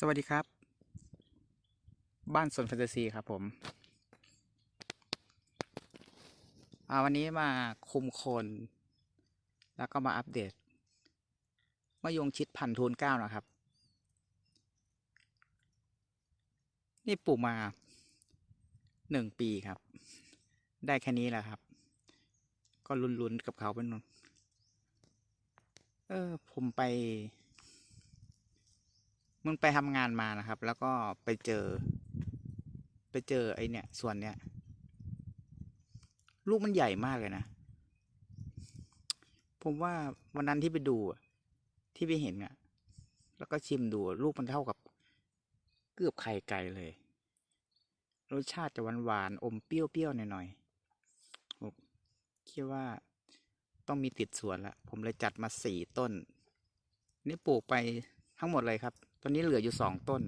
สวัสดีครับ บ้านสวนแฟนตาซีครับผมวันนี้มาคุมโคน แล้วก็มาอัปเดตมะยงชิดพันธุ์ทูนเก้านะครับ นี่ปลูกมาหนึ่งปีครับ ได้แค่นี้แหละครับ ก็ลุ้นๆกับเขาเป็นนนเออ ผมไป มันไปทำงานมานะครับ แล้วก็ไปเจอ ไปเจอไอเนี่ย ส่วนเนี้ยลูกมันใหญ่มากเลยนะ ผมว่าวันนั้นที่ไปดูที่ไปเห็นอะแล้วก็ชิมดูลูกมันเท่ากับ เกือบไข่ไก่เลย รสชาติจะหวานหวานๆอมเปรี้ยวๆหน่อยๆผมคิดว่าต้องมีติดสวนละผมเลยจัดมาสี่ต้น นี่ปลูกไปทั้งหมดเลยครับ ตอนนี้เหลืออยู่สองต้น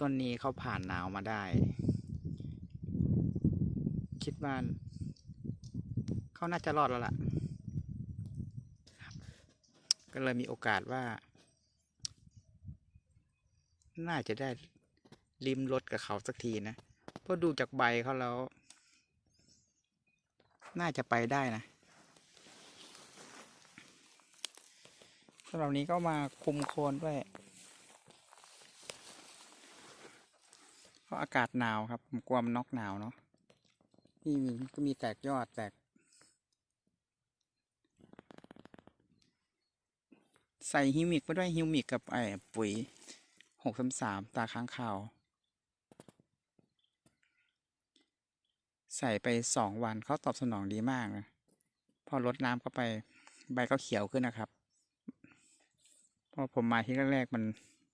ต้นนี้เขาผ่านหนาวมาได้ คิดว่าเขาน่าจะรอดแล้วล่ะ ก็เลยมีโอกาสว่า น่าจะได้ริมรถกับเขาสักทีนะ เพราะดูจากใบเขาแล้ว น่าจะไปได้นะ สำหรับนี้ก็มาคุมโคนด้วยเพราะอากาศหนาวครับผมกลัวมันน็อกหนาวเนาะนี่มีก็มีแตกยอดแตก ใส่ฮิวมิกไปด้วยฮิวมิกกับไอ้ปุ๋ยหกสามสามตาค้างคาว ใส่ไปสองวันเขาตอบสนองดีมากนะพอลดน้ำเข้าไปใบก็เขียวขึ้นนะครับ พอผมมาที่แรกๆมัน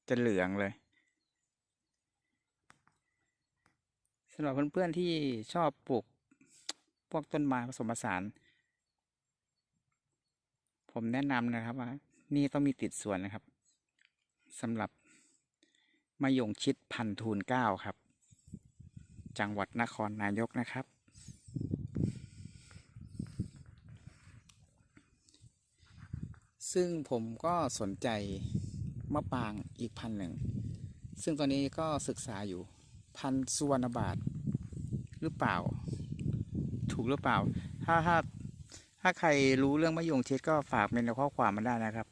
จะเหลืองเลยสำหรับเพื่อนๆที่ชอบปลูกพวกต้นไม้ผสมผสาน ผมแนะนำนะครับว่า นี่ต้องมีติดสวนนะครับสำหรับมะยงชิดพันทูนเก้าครับ จังหวัดนครนายกนะครับ ซึ่งผมก็สนใจมะปรางอีกพันหนึ่ง ซึ่งตอนนี้ก็ศึกษาอยู่พันสุวรรณบาทหรือเปล่า ถูกหรือเปล่า ถ้าถ้าถ้าใครรู้เรื่องมะยงชิดก็ฝากเป็นข้อความมาได้นะครับ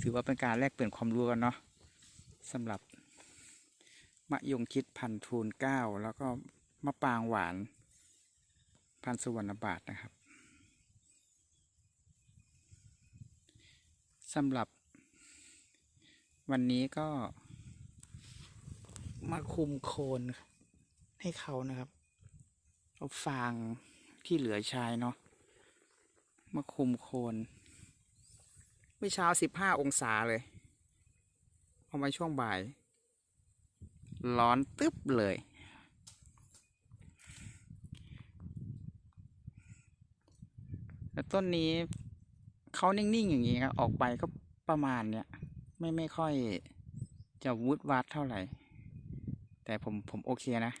ถือว่าเป็นการแลกเปลี่ยนความรู้กันเนาะสำหรับมะยงชิดพันธุ์ทูนเก้าแล้วก็มะปรางหวาน พันสุวรรณบาทนะครับ สำหรับ วันนี้ก็ มาคุมโคนให้เขานะครับเอาฟางที่เหลือใช้เนาะมาคุมโคนเมื่อเช้าสิบห้าองศาเลย พอมาช่วงบ่าย ร้อนตึ๊บเลยแล้วต้นนี้ เขานิ่งๆอย่างนี้ครับออกไปก็ประมาณเนี้ยไม่ไม่ค่อยจะวุดวัดเท่าไหร่ แต่ผมผมโอเคนะ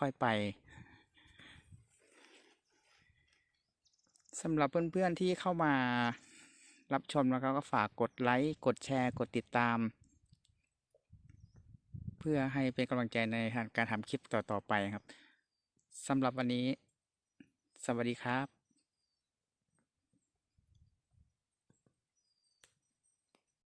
ค่อยๆไปสำหรับเพื่อนๆที่เข้ามารับชมแล้วก็ฝากกดไลค์กดแชร์ กดติดตาม เพื่อให้เป็นกำลังใจในการทำคลิปต่อๆไปครับสำหรับวันนี้ สวัสดีครับ